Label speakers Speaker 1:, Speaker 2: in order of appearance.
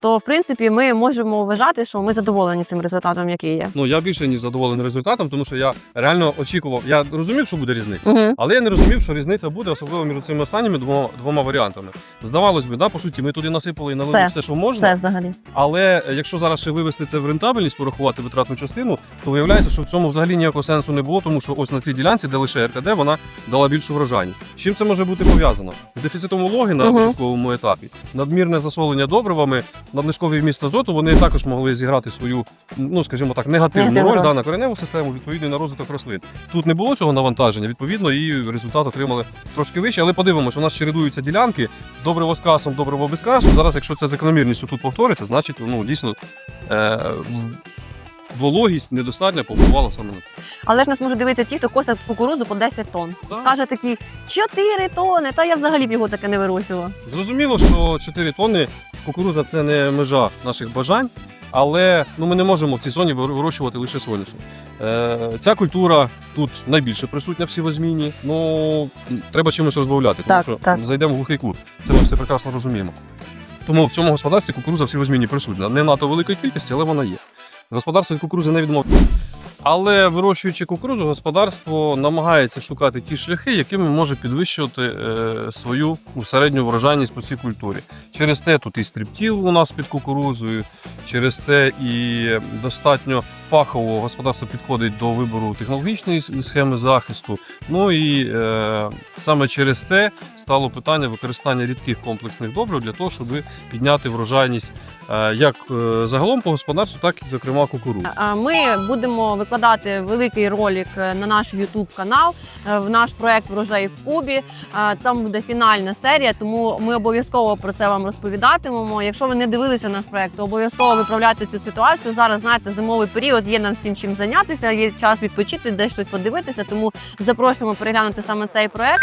Speaker 1: то в принципі ми можемо вважати, що ми задоволені цим результатом, який є.
Speaker 2: Ну я більше ніж задоволений результатом, тому що я реально очікував. Я розумів, що буде різниця.
Speaker 1: Угу.
Speaker 2: Але я не розумів, що різниця буде, особливо між цими останніми двома, двома варіантами. Здавалось би, да, по суті, ми туди насипали і налили
Speaker 1: Все.
Speaker 2: все, що можна.
Speaker 1: Все взагалі.
Speaker 2: Але е, якщо зараз ще вивести це в рентабельність, порахувати витратну частину, то виявляється, що в цьому взагалі ніякого сенсу не було, тому що ось на цій ділянці, де лише РКД, вона дала більшу врожайність. З чим це може бути пов'язано? З дефіцитом вологи на
Speaker 1: Мгм.
Speaker 2: початковому етапі, надмірне засолення добривами, надлишковий вміст азоту, вони також могли зіграти свою, ну скажімо так, негативну
Speaker 1: Негативну
Speaker 2: роль
Speaker 1: роль.
Speaker 2: да, на кореневу систему, відповідно на розвиток рослин. Тут не було цього навантаження, відповідно, і результат отримали трошки вище. Але подивимось, у нас чередуються ділянки, добриво з касом, добриво без касу. Зараз, якщо це закономірністю тут повториться, значить ну дійсно е, вологість недостатня повпливала саме на це.
Speaker 1: Але ж нас може дивитися ті, хто косять кукурудзу по 10 тонн.
Speaker 2: Так.
Speaker 1: Скаже такі 4 тонни, та я взагалі б його таке не вирощувала.
Speaker 2: Зрозуміло, що 4 тонни кукурудза це не межа наших бажань, але ну, ми не можемо в цій зоні вирощувати лише соняшник. Е, ця культура тут найбільше присутня в сівозміні. Ну треба чимось розбавляти, тому
Speaker 1: Так,
Speaker 2: що
Speaker 1: так.
Speaker 2: зайдемо в глухий кут. Це ми все прекрасно розуміємо. Тому в цьому господарстві кукурудза в сівозміні присутня. Не надто великої кількості, але вона є. Господарство від кукурудзи не відмовляє. Але вирощуючи кукурудзу, господарство намагається шукати ті шляхи, якими може підвищувати е, свою середню врожайність по цій культурі. Через те тут і стріптіл у нас під кукурудзою, через те і достатньо фахово господарство підходить до вибору технологічної схеми захисту. Ну і е, саме через те стало питання використання рідких комплексних добрив для того, щоб підняти врожайність е, як е, загалом по господарству, так і зокрема кукурудзи.
Speaker 1: Ми будемо викладати великий ролик е, на наш YouTube канал, в наш проект Врожай в Кубі. Там буде фінальна серія, тому ми обов'язково про це вам розповідатимемо. Якщо ви не дивилися наш проект, то обов'язково виправляйте цю ситуацію. Зараз знаєте, зимовий період є нам всім чим зайнятися, є час відпочити, десь щось подивитися. Тому запрошуємо переглянути саме цей проект.